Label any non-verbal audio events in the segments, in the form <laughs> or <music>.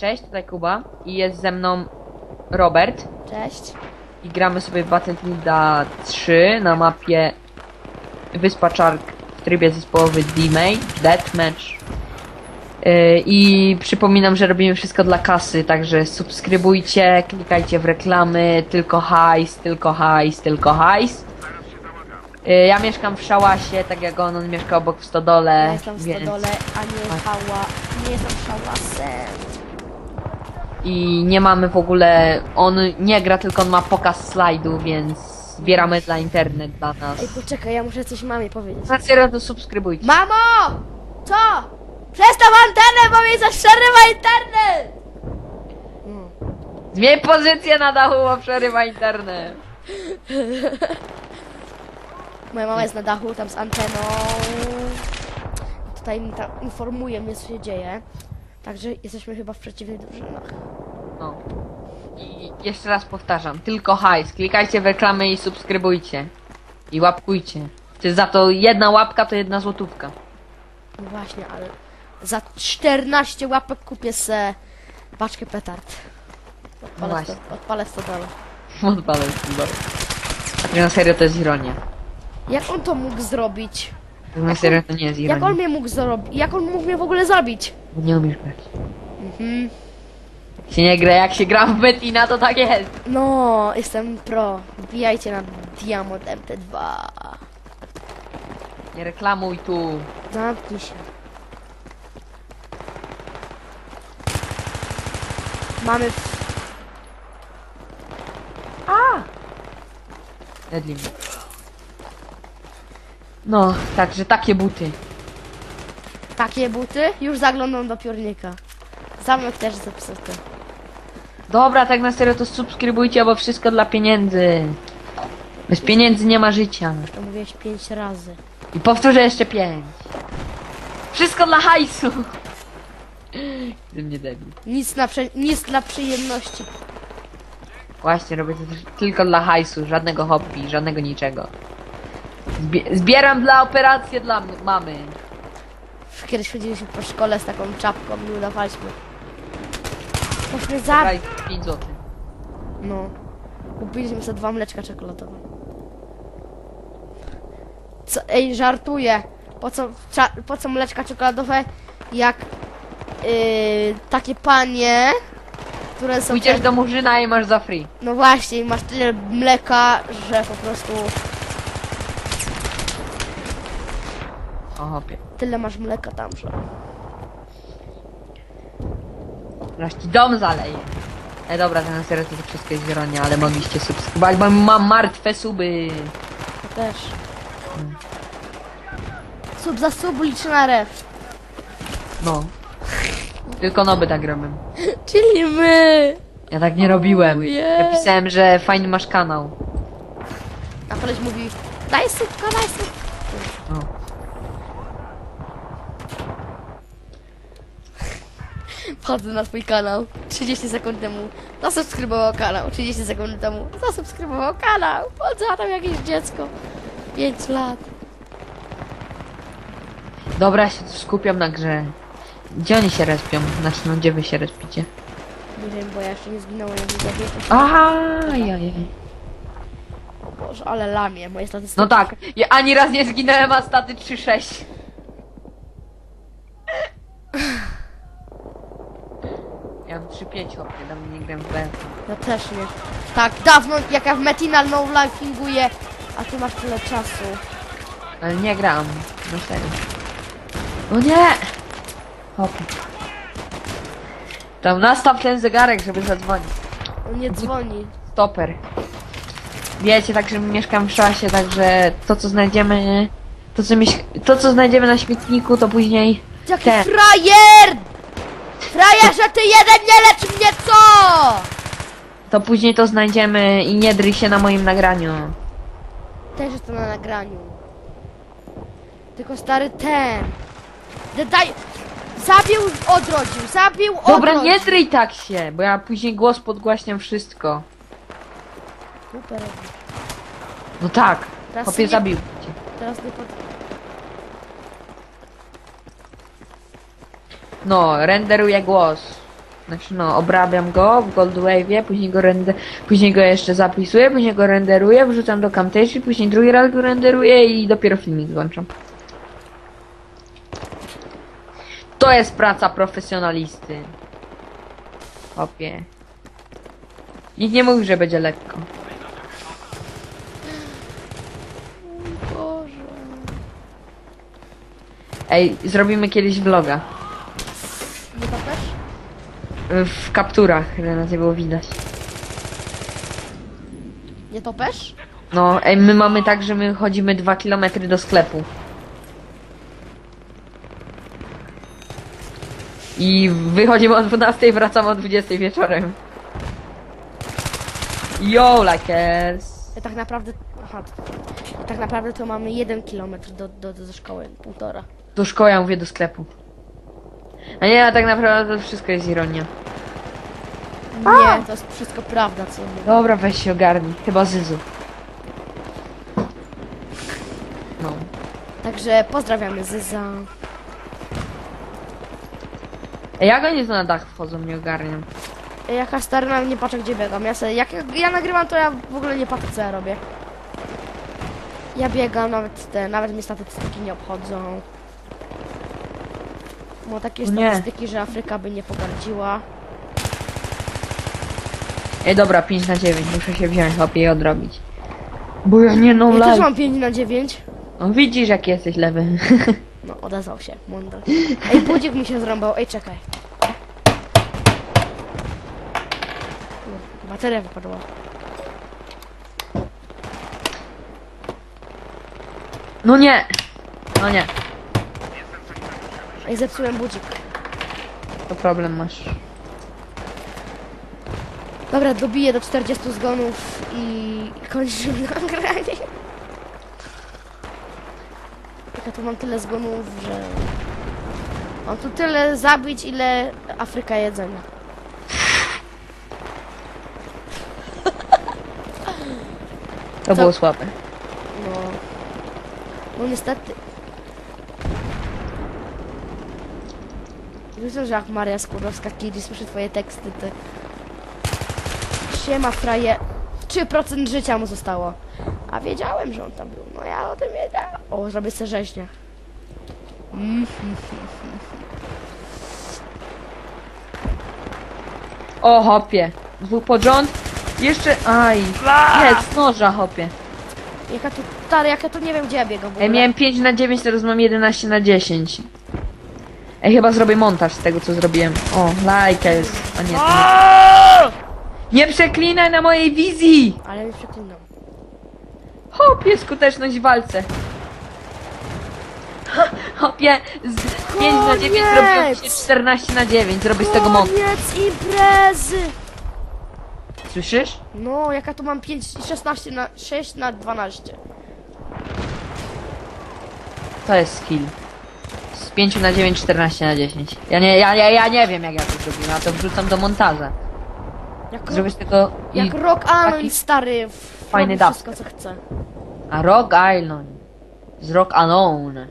Cześć, tutaj Kuba i jest ze mną Robert Cześć. i gramy sobie w Battlefielda 3 na mapie Wyspa Czark w trybie zespołowy D-Mate, Deathmatch. Yy, I przypominam, że robimy wszystko dla kasy, także subskrybujcie, klikajcie w reklamy, tylko hajs, tylko hajs, tylko hajs. Yy, Ja mieszkam w Szałasie, tak jak on, on mieszka obok w Stodole, Ja jestem w więc... stodole, a nie hała. Nie jestem szałasem. I nie mamy w ogóle. On nie gra, tylko on ma pokaz slajdu, więc zbieramy dla internet dla Ej, nas. poczekaj, ja muszę coś mamie powiedzieć. Na serio to subskrybujcie. Mamo! Co? Przestaw antenę, bo mi zaszerywa internet! No. Zmień pozycję na dachu, bo przerywa internet. <laughs> Moja mama jest na dachu, tam z anteną. Tutaj mi tam informuje mnie, co się dzieje. Także jesteśmy chyba w przeciwnych drużynach. No. I jeszcze raz powtarzam, tylko hajs. Klikajcie w reklamy i subskrybujcie. I łapkujcie. Czy za to jedna łapka to jedna złotówka. No właśnie, ale za 14 łapek kupię se paczkę petard. Odpalę, właśnie. sto, odpalę stodole. Odpalę to Tak na serio to jest ironia. Jak on to mógł zrobić? Tak na serio to nie jest Jak on ironia. mnie mógł zrobić? Jak on mógł mnie w ogóle zabić? Bo nie umiesz grać. Mhm. Się nie gra, jak się gra w Betina, to tak jest. No, jestem pro. Wbijajcie na Diamond MT2. Nie reklamuj tu. Zamknij się. Mamy... w- Deadly. No, także takie buty. Takie buty. Już zaglądam do piórnika. Zamek też zepsuty. Dobra, tak na serio to subskrybujcie, bo wszystko dla pieniędzy. Bez pieniędzy nie ma życia. To mówiłeś pięć razy. I powtórzę jeszcze pięć. Wszystko dla hajsu. Ty mnie debil. Nic, na prze... Nic dla przyjemności. Właśnie, robię to też tylko dla hajsu, żadnego hobby, żadnego niczego. Zbie zbieram dla operacji dla m- mamy. Kiedyś chodziliśmy po szkole z taką czapką i udawaliśmy. Myśmy za... Daj 5 zł. No. Kupiliśmy sobie dwa mleczka czekoladowe. Co, ej, żartuję. Po co, cza, po co mleczka czekoladowe, jak yy, takie panie, które są... Pójdziesz do Murzyna i masz za free. No właśnie, masz tyle mleka, że po prostu O tyle masz mleka tam, że... Zaraz ci dom zaleje. E dobra, to na serio to wszystko jest ironia, ale mogliście subskrybować, bo mam martwe suby. To też. Sub za sub liczy na ref. No. Tylko noby tak robią. <laughs> Czyli my! Ja tak nie robiłem. Ojej. Ja pisałem, że fajny masz kanał. A koleś mówi, daj subka, daj subka. Wchodzę na twój kanał 30 sekund temu. Zasubskrybował kanał 30 sekund temu. Zasubskrybował kanał. A tam jakieś dziecko. 5 lat. Dobra, ja się tu skupiam na grze. Gdzie oni się respią? Znaczy, no gdzie wy się respicie? Nie wiem, bo ja jeszcze nie zginąłem, jak widzę. Aha, jajaj. O Boże, ale lamie, moje statystyki. No tak, ja ani raz nie zginąłem, a staty 3-6. Mam 3-5 hopie, dawno nie gram w B. Ja też nie. Tak, dawno, jak ja w Metinal no lifinguję, a ty masz tyle czasu. Ale nie gram, na serio. O nie! Hopie. Tam nastaw ten zegarek, żeby zadzwonić. On nie dzwoni. Stoper. Wiecie, także mieszkam w szasie, także to co znajdziemy, to co, miś- to, co znajdziemy na śmietniku, to później Jaki Ten. frajer! Frajerze, ty jeden nie lecz mnie, co? to później to znajdziemy i nie dryj się na moim nagraniu. Też jest to na nagraniu. Tylko stary ten. Daj. Zabił, odrodził, zabił, Dobra, odrodził. nie dryj tak się, bo ja później głos podgłaśniam wszystko. Super. No tak, Teraz chłopie nie- zabił cię. Teraz nie pod... No, renderuję głos. Znaczy no, obrabiam go w Goldwave'ie, później go render, później go jeszcze zapisuję, później go renderuję, wrzucam do Camtasia, później drugi raz go renderuję i dopiero filmik włączam. To jest praca profesjonalisty. Opie. Nikt nie mówi, że będzie lekko. Boże. Ej, zrobimy kiedyś vloga. W kapturach, żeby nas nie było widać. Nie topesz? No, ej, my mamy tak, że my chodzimy 2 km do sklepu. I wychodzimy o 12 i wracamy o 20 wieczorem. Yo, likers! Ja tak naprawdę... Aha. Ja tak naprawdę to mamy jeden kilometr do, do, do szkoły. Półtora. Do szkoły, ja mówię do sklepu. A nie, a tak naprawdę to wszystko jest ironia. Nie, to jest wszystko prawda, co mówię. Dobra, weź się ogarnij. Chyba Zyzu. No. Także pozdrawiamy Zyza. Ej, jak oni tu na dach wchodzą, nie ogarniam. Jaka stara nie patrzę gdzie biegam. Ja sobie, jak ja nagrywam to ja w ogóle nie patrzę co ja robię. Ja biegam, nawet te, nawet mnie statystyki nie obchodzą. Bo takie O nie. statystyki, że Afryka by nie pogardziła. Ej, dobra, 5 na 9. Muszę się wziąć, chłopie, i odrobić. Bo ja nie no Ja też live. mam 5 na 9. No widzisz, jak jesteś lewy. <laughs> No, odezwał się, mądry. Ej, budzik mi się zrąbał, ej, czekaj. Kur- Bateria wypadła. No nie! No nie, Ej, zepsułem budzik. to problem masz. Dobra, dobiję do 40 zgonów i kończymy <laughs> nagranie. Jak ja tu mam tyle zgonów, że... Mam tu tyle zabić, ile Afryka jedzenia. To było słabe. No... No niestety. Widzę, że jak Maria Skłodowska kiedyś słyszy twoje teksty, to... Siema fraje... 3% życia mu zostało. A wiedziałem, że on tam był. No ja o tym wiedziałem. O, zrobię sobie rzeźnię. Mm. O, hopie. Dwóch pod rząd. Jeszcze, aj. Nie, z noża, hopie. Jaka tu... Stary, jak ja tu nie wiem, gdzie ja biegam w ogóle. Ej, miałem 5 na 9, teraz mam 11 na 10. Ej, chyba zrobię montaż z tego, co zrobiłem. O, lajka jest. A nie, to nie. Nie przeklinaj na mojej wizji! Ale nie przeklinam. Hopie, skuteczność w walce. Hopie, z 5 na 9 Koniec! zrobiło mi się 14 na 9. Zrobię z tego montaż. Koniec imprezy! Słyszysz? No, jaka tu mam 5, 16 na 6 na 12. To jest skill. Z 5 na 9, 14 na 10. Ja nie, ja, ja, ja nie wiem jak ja to zrobiłem, ja to wrzucam do montaża. Jak, Zrobię z tego i... jak Rock taki stary w fajny robi wszystko co chce. A Rock Island. Z Rock Alone.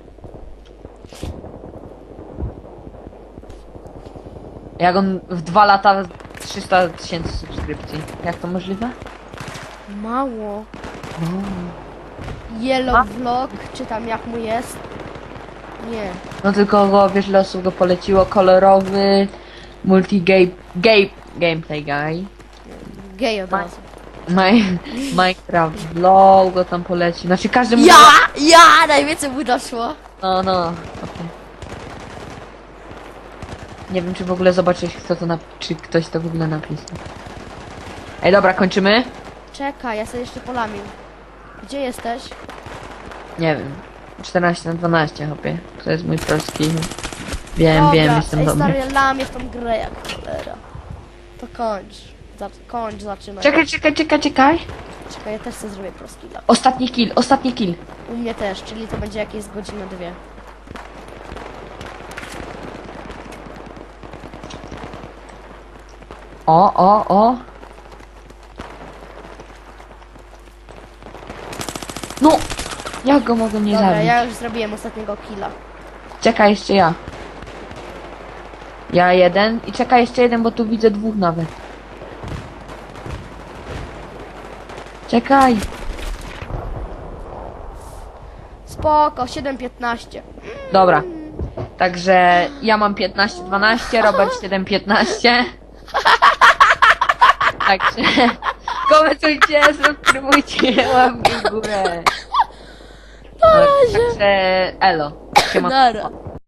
Jak on w dwa lata 300 tysięcy subskrypcji. Jak to możliwe? Mało. Yellow Vlog, czy tam jak mu jest? Nie. No tylko go, wiesz, ile osób go poleciło. Kolorowy, multi-game, game, gameplay guy. Gej od razu. My, Minecraft vlog go tam poleci. Znaczy każdy mu... Ja! Ja! Najwięcej mu doszło. No, no. okej. Nie wiem, czy w ogóle zobaczyć, kto to nap... czy ktoś to w ogóle napisał. Ej, dobra, kończymy? Czekaj, ja sobie jeszcze polamię. Gdzie jesteś? Nie wiem. 14 na 12, hopie. To jest mój polski. Wiem, Dobra, wiem, jestem ej, dobry. stary, lamię w tą grę jak cholera. To kończ. Za, kończ, zaczynaj. Czekaj, czekaj, czekaj, czekaj. Czekaj, ja też sobie zrobię proskilla. Ostatni kill, ostatni kill. U mnie też, czyli to będzie jakieś godzina dwie. O, o, o. No! Jak go mogę nie Dobra, zabić? ja już zrobiłem ostatniego killa. Czekaj, jeszcze ja. Ja jeden i czekaj jeszcze jeden, bo tu widzę dwóch nawet. Czekaj. Spoko, 7-15. Dobra. Także ja mam 15-12, <laughs> Robert 7-15. Także <laughs> komentujcie, subskrybujcie, łapki w górę. No, także elo. Siema. Nara.